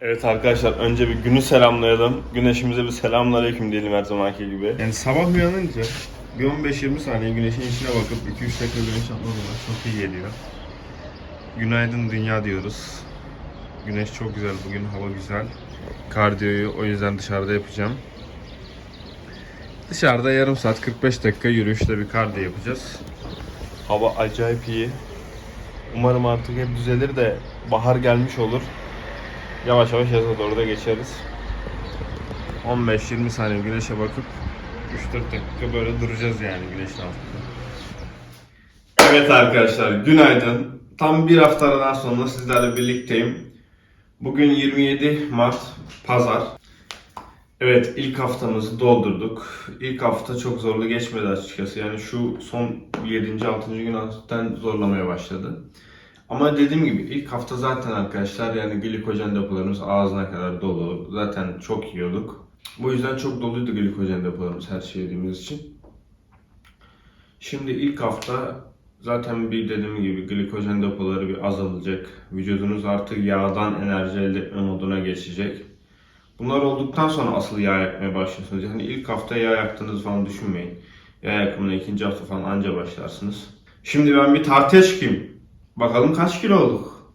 Evet arkadaşlar önce bir günü selamlayalım. Güneşimize bir selamünaleyküm diyelim her zamanki gibi. Yani sabah uyanınca bir 15-20 saniye güneşin içine bakıp 2-3 dakika güneş atmak olarak çok iyi geliyor. Günaydın dünya diyoruz. Güneş çok güzel bugün, hava güzel. Kardiyoyu o yüzden dışarıda yapacağım. Dışarıda yarım saat 45 dakika yürüyüşte bir kardiyo yapacağız. Hava acayip iyi. Umarım artık hep düzelir de bahar gelmiş olur. Yavaş yavaş yaza doğru da geçeriz. 15-20 saniye güneşe bakıp 3-4 dakika böyle duracağız yani güneşin altında. Evet arkadaşlar günaydın. Tam bir hafta aradan sonra sizlerle birlikteyim. Bugün 27 Mart Pazar. Evet ilk haftamızı doldurduk. İlk hafta çok zorlu geçmedi açıkçası. Yani şu son 7. 6. gün hafiften zorlamaya başladı. Ama dediğim gibi ilk hafta zaten arkadaşlar yani glikojen depolarımız ağzına kadar dolu. Zaten çok yiyorduk. Bu yüzden çok doluydu glikojen depolarımız her şey yediğimiz için. Şimdi ilk hafta zaten bir dediğim gibi glikojen depoları bir azalacak. Vücudunuz artık yağdan enerji elde etme moduna geçecek. Bunlar olduktan sonra asıl yağ yakmaya başlıyorsunuz. Yani ilk hafta yağ yaktığınızı falan düşünmeyin. Yağ yakımına ikinci hafta falan anca başlarsınız. Şimdi ben bir tartıya çıkayım. Bakalım kaç kilo olduk.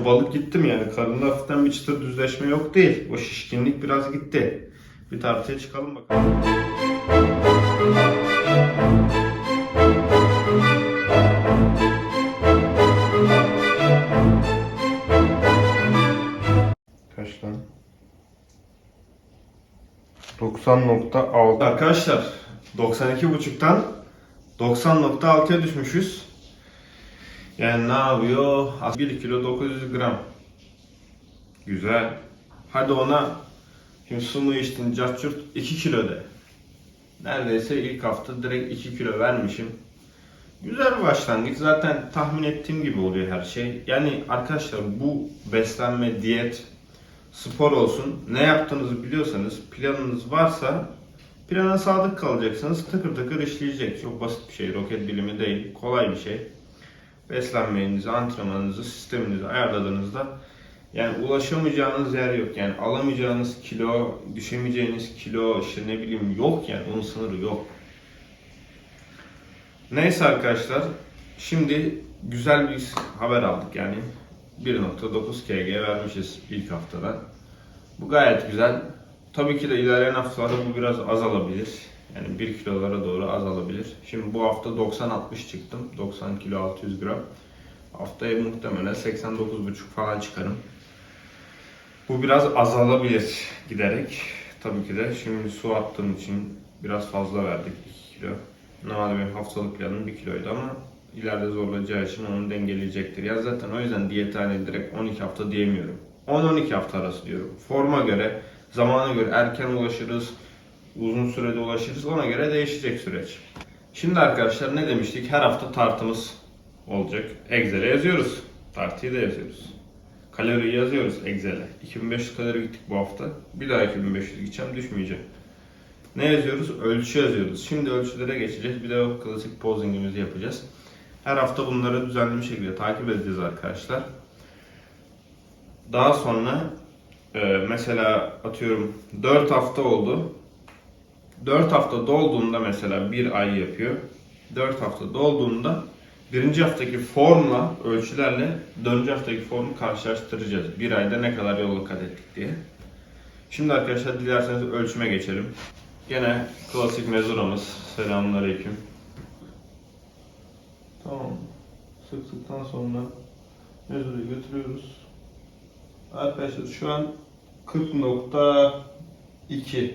Bu balık gitti mi yani? Karında hafiften bir çıtır düzleşme yok değil. O şişkinlik biraz gitti. Bir tartıya çıkalım bakalım. Kaç lan? 90.6 Arkadaşlar 92.5'tan 90.6'ya düşmüşüz. Yani ne yapıyor? 1 kilo 900 gram. Güzel. Hadi ona şimdi su mu içtin cacurt 2 kilo de. Neredeyse ilk hafta direkt 2 kilo vermişim. Güzel başlangıç. Zaten tahmin ettiğim gibi oluyor her şey. Yani arkadaşlar bu beslenme, diyet, spor olsun ne yaptığınızı biliyorsanız planınız varsa plana sadık kalacaksınız tıkır tıkır işleyecek. Çok basit bir şey roket bilimi değil kolay bir şey. Beslenmenizi, antrenmanınızı, sisteminizi ayarladığınızda yani ulaşamayacağınız yer yok. Yani alamayacağınız kilo, düşemeyeceğiniz kilo işte ne bileyim yok yani onun sınırı yok. Neyse arkadaşlar şimdi güzel bir haber aldık yani 1.9 kg vermişiz ilk haftada. Bu gayet güzel. Tabii ki de ilerleyen haftalarda bu biraz azalabilir. Yani 1 kilolara doğru azalabilir. Şimdi bu hafta 90-60 çıktım. 90 kilo 600 gram. Haftaya muhtemelen 89,5 falan çıkarım. Bu biraz azalabilir giderek. Tabii ki de şimdi su attığım için biraz fazla verdik 2 kilo. Normalde benim haftalık planım 1 kiloydu ama ileride zorlayacağı için onu dengeleyecektir. Ya zaten o yüzden diyete hani direkt 12 hafta diyemiyorum. 10-12 hafta arası diyorum. Forma göre, zamana göre erken ulaşırız, uzun sürede ulaşırız. Ona göre değişecek süreç. Şimdi arkadaşlar ne demiştik? Her hafta tartımız olacak. Excel'e yazıyoruz. Tartıyı da yazıyoruz. Kaloriyi yazıyoruz Excel'e. 2500 kalori gittik bu hafta. Bir daha 2500 gideceğim düşmeyeceğim. Ne yazıyoruz? Ölçü yazıyoruz. Şimdi ölçülere geçeceğiz. Bir de o klasik posingimizi yapacağız. Her hafta bunları düzenli bir şekilde takip edeceğiz arkadaşlar. Daha sonra e, mesela atıyorum 4 hafta oldu. 4 hafta dolduğunda mesela bir ay yapıyor. 4 hafta dolduğunda birinci haftaki formla, ölçülerle dördüncü haftaki formu karşılaştıracağız. Bir ayda ne kadar yol kat ettik diye. Şimdi arkadaşlar dilerseniz ölçüme geçelim. Gene klasik mezuramız. Selamünaleyküm. Tamam. Sıktıktan sonra mezurayı götürüyoruz. Arkadaşlar şu an 40.2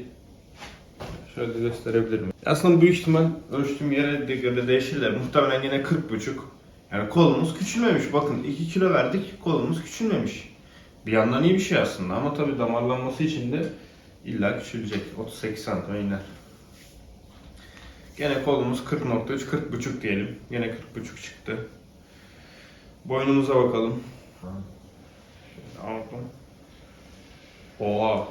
Şöyle gösterebilirim. Aslında büyük ihtimal ölçtüğüm yere de göre değişirler. Muhtemelen yine 40.5 Yani kolumuz küçülmemiş. Bakın 2 kilo verdik kolumuz küçülmemiş. Bir yandan iyi bir şey aslında ama tabii damarlanması için de illa küçülecek. 38 santim iner. Gene kolumuz 40.3 40.5 diyelim. Gene 40.5 çıktı. Boynumuza bakalım. Şöyle. Oha.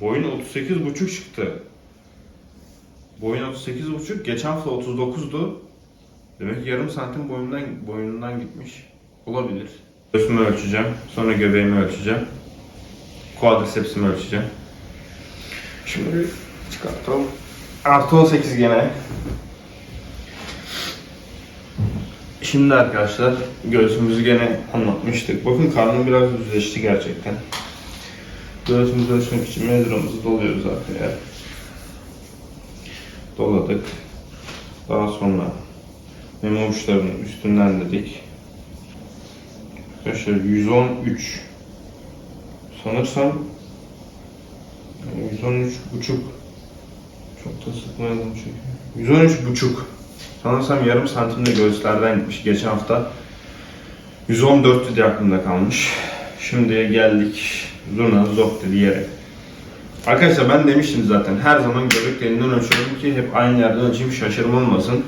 Boyun 38.5 çıktı. Boyun 38.5. Geçen hafta 39'du. Demek ki yarım santim boyundan boyundan gitmiş. Olabilir. Göğsümü ölçeceğim. Sonra göbeğimi ölçeceğim. Quadricepsimi ölçeceğim. Şimdi bir çıkartalım. Artı 18 gene. Şimdi arkadaşlar göğsümüzü gene anlatmıştık. Bakın karnım biraz düzleşti gerçekten. Göğsümüzü ölçmek için mezramızı doluyoruz arkaya. Doladık. Daha sonra meme uçlarının üstünden dedik. Arkadaşlar 113 sanırsam 113 buçuk. Çok da sıkmayalım çünkü. 113 buçuk. Sanırsam yarım santimde göğüslerden gitmiş. Geçen hafta 114 diye aklımda kalmış. Şimdi geldik zurna zok dedi yere Arkadaşlar ben demiştim zaten her zaman göbek deliğinden ölçüyorum ki hep aynı yerden ölçeyim şaşırma olmasın.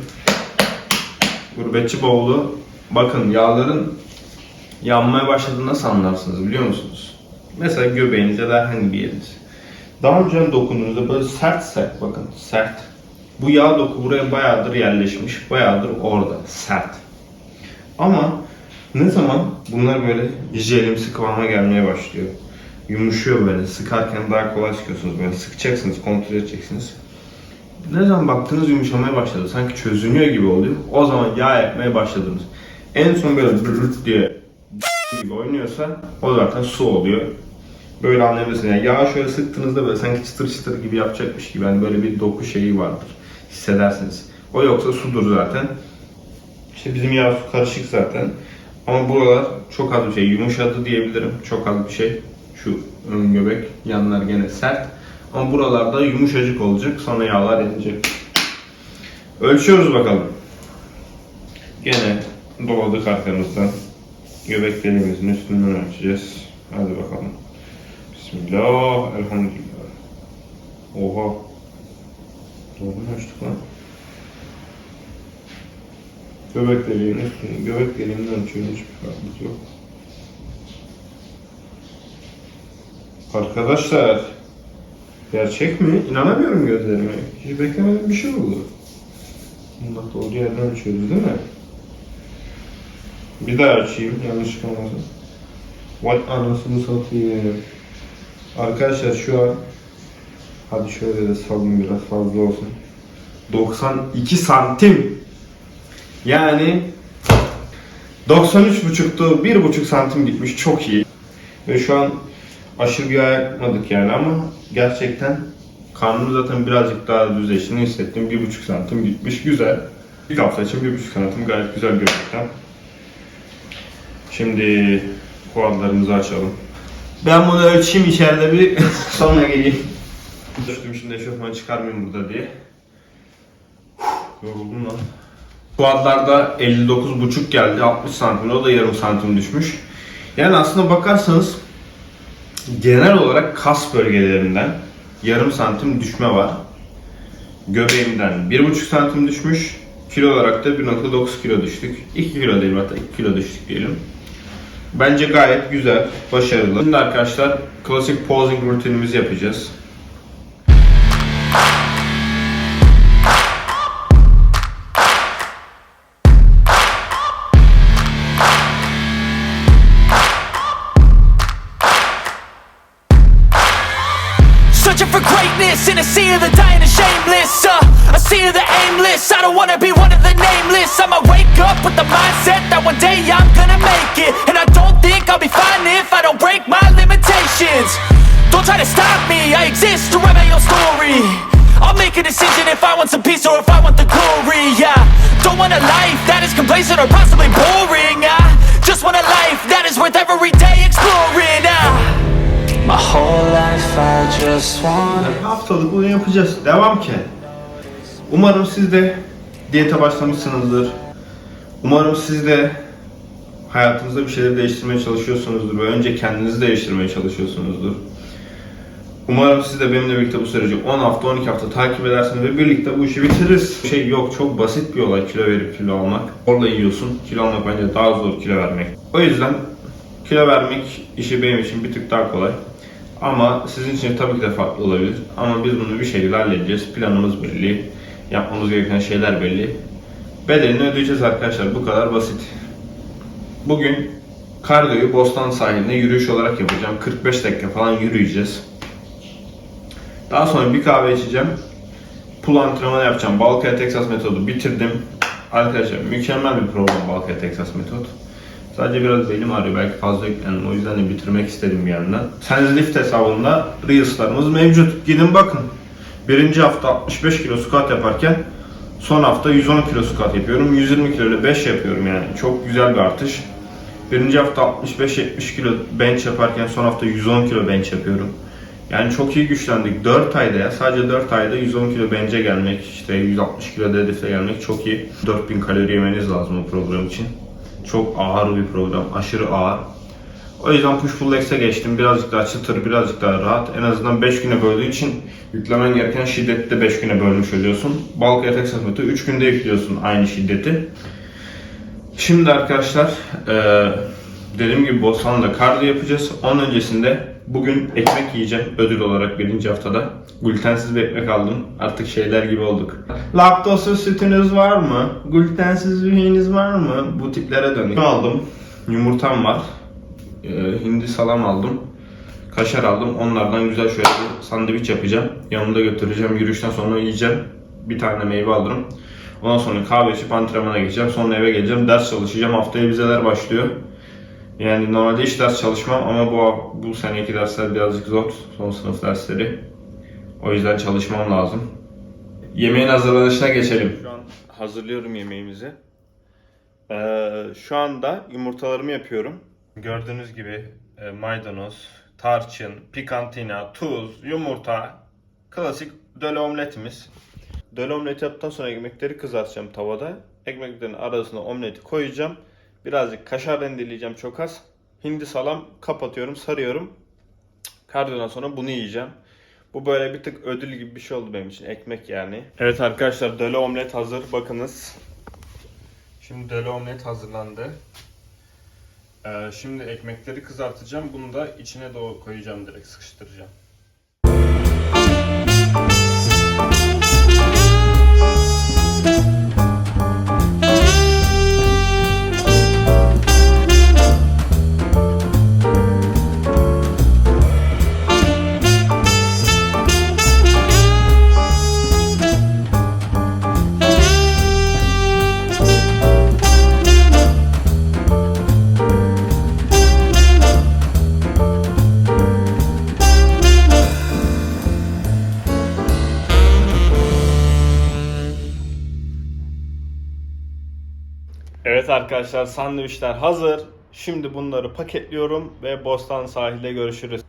Gurbetçi bavulu bakın yağların yanmaya başladığını nasıl anlarsınız biliyor musunuz? Mesela göbeğiniz ya da herhangi bir yeriniz. Daha önce dokunduğunuzda böyle sert sert bakın sert. Bu yağ doku buraya bayağıdır yerleşmiş, bayağıdır orada sert. Ama ne zaman bunlar böyle jelimsi kıvama gelmeye başlıyor. Yumuşuyor böyle sıkarken daha kolay sıkıyorsunuz böyle sıkacaksınız kontrol edeceksiniz. Ne zaman baktınız yumuşamaya başladı sanki çözünüyor gibi oluyor. O zaman yağ yapmaya başladınız. En son böyle bırırt diye gibi oynuyorsa o zaten su oluyor. Böyle anlayabilirsiniz. Yani yağı şöyle sıktığınızda böyle sanki çıtır çıtır gibi yapacakmış gibi. Yani böyle bir doku şeyi vardır. Hissedersiniz. O yoksa sudur zaten. İşte bizim yağ su karışık zaten. Ama buralar çok az bir şey. Yumuşadı diyebilirim. Çok az bir şey. Şu ön göbek. Yanlar gene sert. Ama buralarda yumuşacık olacak. Sonra yağlar inecek. Ölçüyoruz bakalım. Gene doladık arkamızdan. Göbek deliğimizin üstünden ölçeceğiz. Hadi bakalım. Bismillah. Elhamdülillah. Oha. Doğru mu ölçtük lan? Göbek deliğinin üstünü, göbek deliğinden ölçüyoruz. Hiçbir farkımız yok. Arkadaşlar. Gerçek mi? İnanamıyorum gözlerime. Hiç beklemediğim bir şey oldu. Bunda doğru yerden ölçüyoruz değil mi? Bir daha açayım yanlış olmasın. Vay anasını satayım. Arkadaşlar şu an hadi şöyle de salın biraz fazla olsun. 92 santim. Yani 93,5'tu 1,5 santim gitmiş çok iyi. Ve şu an aşırı bir yağ yapmadık yani ama gerçekten karnım zaten birazcık daha düzleştiğini hissettim. 1,5 santim gitmiş güzel. İlk hafta için 1,5 santim gayet güzel görünüyor. Şimdi kuadlarımızı açalım. Ben bunu ölçeyim içeride bir sonra geleyim. Düştüm şimdi eşofman çıkarmayayım burada diye. Yoruldum lan. Kuadlarda 59,5 geldi 60 santim o da yarım santim düşmüş. Yani aslında bakarsanız genel olarak kas bölgelerinden yarım santim düşme var. Göbeğimden 1,5 santim düşmüş. Kilo olarak da 1.9 kilo düştük. 2 kilo değil hatta 2 kilo düştük diyelim. Bence gayet güzel, başarılı. Şimdi arkadaşlar klasik posing rutinimizi yapacağız. The I don't wanna be one of the nameless. I'ma wake up with the mindset that one day I'm gonna make it. And I don't think I'll be fine if I don't break my limitations. Don't try to stop me, I exist to write my own story. I'll make a decision if I want some peace or if I want the glory Yeah, don't want a life that is complacent or possibly boring I just want a life that is worth every day exploring ah. My whole life I just want Yani haftalık bunu yapacağız. Devam ki. Umarım siz de diyete başlamışsınızdır. Umarım siz de hayatınızda bir şeyleri değiştirmeye çalışıyorsunuzdur ve önce kendinizi değiştirmeye çalışıyorsunuzdur. Umarım siz de benimle birlikte bu süreci 10 hafta 12 hafta takip edersiniz ve birlikte bu işi bitiririz. Şey yok çok basit bir olay kilo verip kilo almak. Orada yiyorsun. Kilo almak bence daha zor kilo vermek. O yüzden kilo vermek işi benim için bir tık daha kolay. Ama sizin için tabii ki de farklı olabilir. Ama biz bunu bir şekilde halledeceğiz. Planımız belli. Yapmamız gereken şeyler belli. Bedelini ödeyeceğiz arkadaşlar. Bu kadar basit. Bugün Kardiyoyu Bostan sahilinde yürüyüş olarak yapacağım. 45 dakika falan yürüyeceğiz. Daha sonra bir kahve içeceğim. Pull antrenmanı yapacağım. Balkaya Texas metodu bitirdim. Arkadaşlar mükemmel bir program Balkaya Texas metod. Sadece biraz belim ağrıyor. Belki fazla yüklendim. O yüzden de bitirmek istedim bir yandan. Senslift hesabında Reels'larımız mevcut. Gidin bakın. Birinci hafta 65 kilo squat yaparken son hafta 110 kilo squat yapıyorum. 120 kilo ile 5 yapıyorum yani. Çok güzel bir artış. Birinci hafta 65-70 kilo bench yaparken son hafta 110 kilo bench yapıyorum. Yani çok iyi güçlendik. 4 ayda ya sadece 4 ayda 110 kilo bench'e gelmek, işte 160 kilo deadlift'e gelmek çok iyi. 4000 kalori yemeniz lazım o program için. Çok ağır bir program, aşırı ağır. O yüzden push pull legs'e geçtim. Birazcık daha çıtır, birazcık daha rahat. En azından 5 güne böldüğü için yüklemen gereken şiddeti de 5 güne bölmüş oluyorsun. Bulk FX metodu 3 günde yüklüyorsun aynı şiddeti. Şimdi arkadaşlar eee dediğim gibi Bostan'da kardiyo yapacağız. Onun öncesinde bugün ekmek yiyeceğim ödül olarak birinci haftada. Glutensiz bir ekmek aldım. Artık şeyler gibi olduk. Laktozsuz sütünüz var mı? Glutensiz üyeniz var mı? Bu tiplere dönüyor. aldım. Yumurtam var. Eee, hindi salam aldım. Kaşar aldım. Onlardan güzel şöyle bir sandviç yapacağım. Yanımda götüreceğim. Yürüyüşten sonra yiyeceğim. Bir tane meyve alırım. Ondan sonra kahve içip antrenmana geçeceğim. Sonra eve geleceğim. Ders çalışacağım. Haftaya vizeler başlıyor. Yani normalde hiç ders çalışmam ama bu bu seneki dersler birazcık zor. Son sınıf dersleri. O yüzden çalışmam lazım. Yemeğin hazırlanışına geçelim. Şu an hazırlıyorum yemeğimizi. Ee, şu anda yumurtalarımı yapıyorum. Gördüğünüz gibi e, maydanoz, tarçın, pikantina, tuz, yumurta, klasik döle omletimiz. Döle omleti yaptıktan sonra ekmekleri kızartacağım tavada. Ekmeklerin arasına omleti koyacağım. Birazcık kaşar rendeleyeceğim çok az. Hindi salam kapatıyorum, sarıyorum. Kardiyodan sonra bunu yiyeceğim. Bu böyle bir tık ödül gibi bir şey oldu benim için. Ekmek yani. Evet arkadaşlar döle omlet hazır. Bakınız. Şimdi döle omlet hazırlandı. Ee, şimdi ekmekleri kızartacağım. Bunu da içine doğru koyacağım direkt sıkıştıracağım. Arkadaşlar sandviçler hazır. Şimdi bunları paketliyorum ve Bostan sahilde görüşürüz.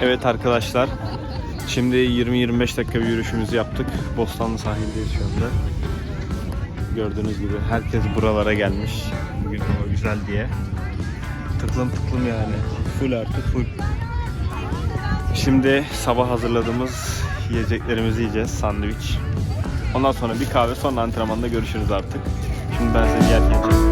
Evet arkadaşlar. Şimdi 20-25 dakika bir yürüyüşümüzü yaptık. Bostanlı sahildeyiz şu anda. Gördüğünüz gibi herkes buralara gelmiş. Bugün hava güzel diye. Tıklım tıklım yani. Full artı full. Şimdi sabah hazırladığımız yiyeceklerimizi yiyeceğiz. Sandviç. Ondan sonra bir kahve sonra antrenmanda görüşürüz artık. Şimdi ben size yerken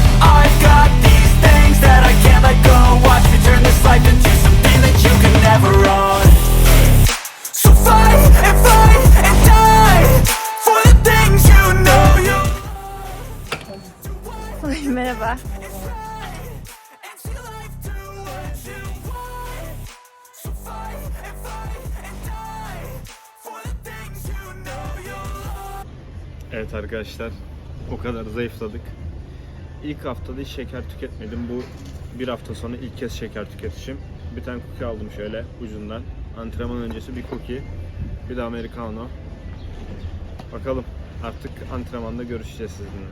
Evet arkadaşlar o kadar zayıfladık. İlk haftada hiç şeker tüketmedim. Bu bir hafta sonra ilk kez şeker tüketişim. Bir tane cookie aldım şöyle ucundan. Antrenman öncesi bir cookie. Bir de americano. Bakalım artık antrenmanda görüşeceğiz sizinle.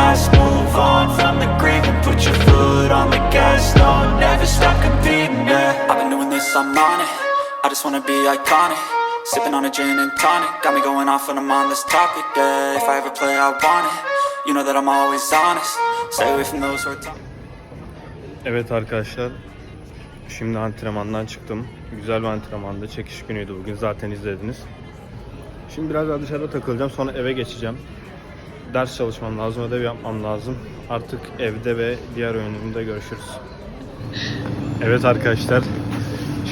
past, move on from the grave and put your foot on the gas. No, never stop competing. Yeah. I've been doing this, I'm on it. I just wanna be iconic. Sipping on a gin and tonic. Got me going off when I'm on this topic. Yeah. If I ever play, I want it. You know that I'm always honest. Stay away from those who are talking. Evet arkadaşlar şimdi antrenmandan çıktım. Güzel bir antrenmanda çekiş günüydü bugün zaten izlediniz. Şimdi biraz daha dışarıda takılacağım sonra eve geçeceğim. Ders çalışmam lazım, ödev yapmam lazım. Artık evde ve diğer oyunumda görüşürüz. Evet arkadaşlar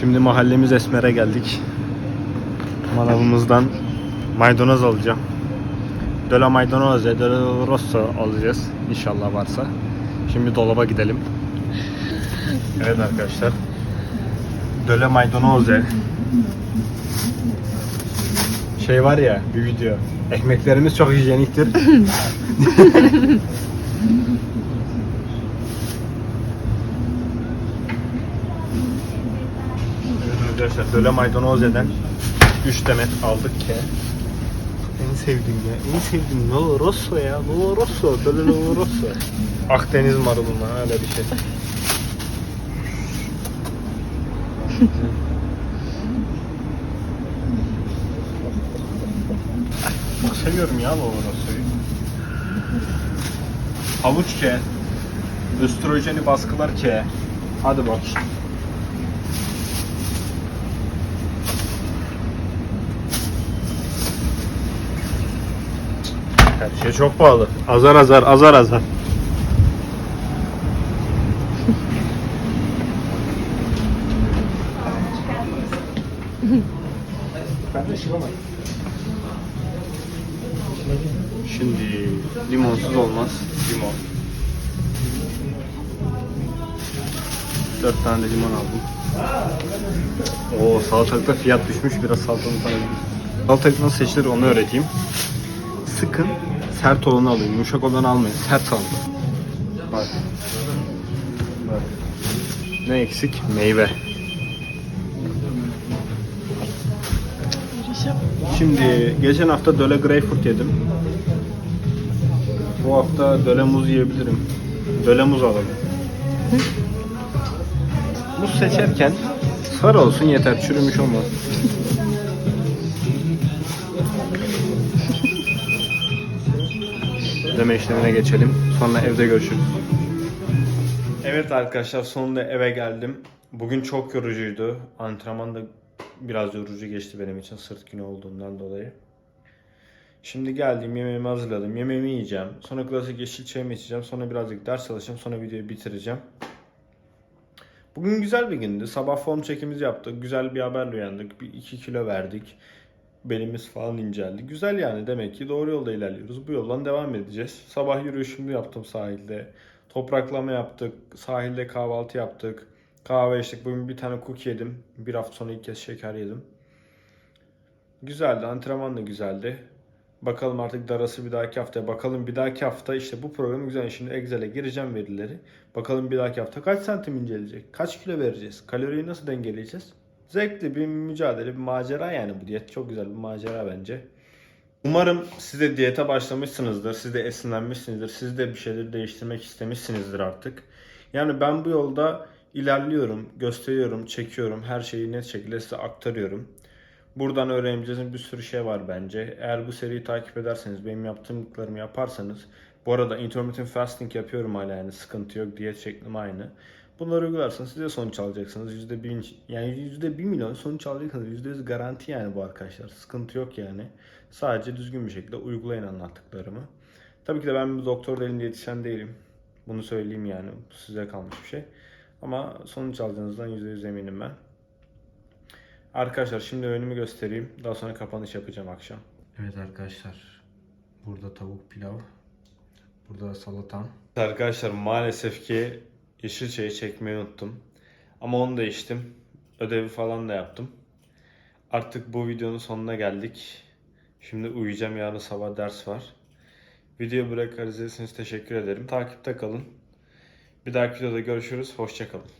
şimdi mahallemiz Esmer'e geldik. Manavımızdan maydanoz alacağım. Döla maydanoz, döla rosso alacağız inşallah varsa. Şimdi dolaba gidelim. Evet arkadaşlar. Döle maydanoze. Şey var ya bir video. Ekmeklerimiz çok hijyeniktir. Arkadaşlar döle maydanozeden 3 demet aldık ki. En sevdiğim ya. En sevdiğim Nolo Rosso ya. Nolo Rosso. Döle Nolo Rosso. Akdeniz maruluna öyle bir şey. Çok seviyorum ya Nolo Rosso'yu. Havuç ke. Östrojeni baskılar ke. Hadi bak. Her şey çok pahalı. Azar azar, azar azar. Şimdi limonsuz olmaz. Limon. 4 tane de limon aldım. Oo salatalıkta fiyat düşmüş biraz salatalık tane. Salatalık nasıl seçilir onu öğreteyim. Sıkın sert olanı alın. Yumuşak olanı almayın. Sert alın. Bak. Bak. Ne eksik? Meyve. Şimdi geçen hafta döle greyfurt yedim. Bu hafta döle muz yiyebilirim. Döle muz alalım. Muz seçerken sarı olsun yeter, çürümüş olmaz. Ödeme işlemine geçelim. Sonra evde görüşürüz. Evet arkadaşlar sonunda eve geldim. Bugün çok yorucuydu. Antrenman da biraz yorucu geçti benim için sırt günü olduğundan dolayı. Şimdi geldim yemeğimi hazırladım. Yemeğimi yiyeceğim. Sonra klasik yeşil çayımı içeceğim. Sonra birazcık ders çalışacağım. Sonra videoyu bitireceğim. Bugün güzel bir gündü. Sabah form çekimizi yaptık. Güzel bir haberle uyandık. Bir 2 kilo verdik. Belimiz falan inceldi. Güzel yani demek ki doğru yolda ilerliyoruz. Bu yoldan devam edeceğiz. Sabah yürüyüşümü yaptım sahilde. Topraklama yaptık. Sahilde kahvaltı yaptık. Kahve içtik. Bugün bir tane cookie yedim. Bir hafta sonra ilk kez şeker yedim. Güzeldi. Antrenman da güzeldi. Bakalım artık darası bir dahaki haftaya. Bakalım bir dahaki hafta işte bu programı güzel. Şimdi Excel'e gireceğim verileri. Bakalım bir dahaki hafta kaç santim inceleyecek? Kaç kilo vereceğiz? Kaloriyi nasıl dengeleyeceğiz? Zevkli bir mücadele, bir macera yani bu diyet. Çok güzel bir macera bence. Umarım siz de diyete başlamışsınızdır. Siz de esinlenmişsinizdir. Siz de bir şeyleri değiştirmek istemişsinizdir artık. Yani ben bu yolda ilerliyorum, gösteriyorum, çekiyorum. Her şeyi net şekilde size aktarıyorum. Buradan öğrenebileceğiniz bir sürü şey var bence. Eğer bu seriyi takip ederseniz, benim yaptığımlarımı yaparsanız, bu arada intermittent fasting yapıyorum hala yani sıkıntı yok, diyet şeklim aynı. Bunları uygularsanız siz de sonuç alacaksınız. Yüzde bir, yani yüzde bir milyon sonuç alacaksınız. Yüzde yüz garanti yani bu arkadaşlar. Sıkıntı yok yani. Sadece düzgün bir şekilde uygulayın anlattıklarımı. Tabii ki de ben bir doktor değilim, diyetisyen değilim. Bunu söyleyeyim yani. Size kalmış bir şey. Ama sonuç alacağınızdan yüzde yüz eminim ben. Arkadaşlar şimdi önümü göstereyim. Daha sonra kapanış yapacağım akşam. Evet arkadaşlar. Burada tavuk pilav. Burada salatam. Arkadaşlar maalesef ki yeşil çayı çekmeyi unuttum. Ama onu da içtim. Ödevi falan da yaptım. Artık bu videonun sonuna geldik. Şimdi uyuyacağım. Yarın sabah ders var. Videoyu buraya kadar izlediyseniz teşekkür ederim. Takipte kalın. Bir dahaki videoda görüşürüz. Hoşçakalın.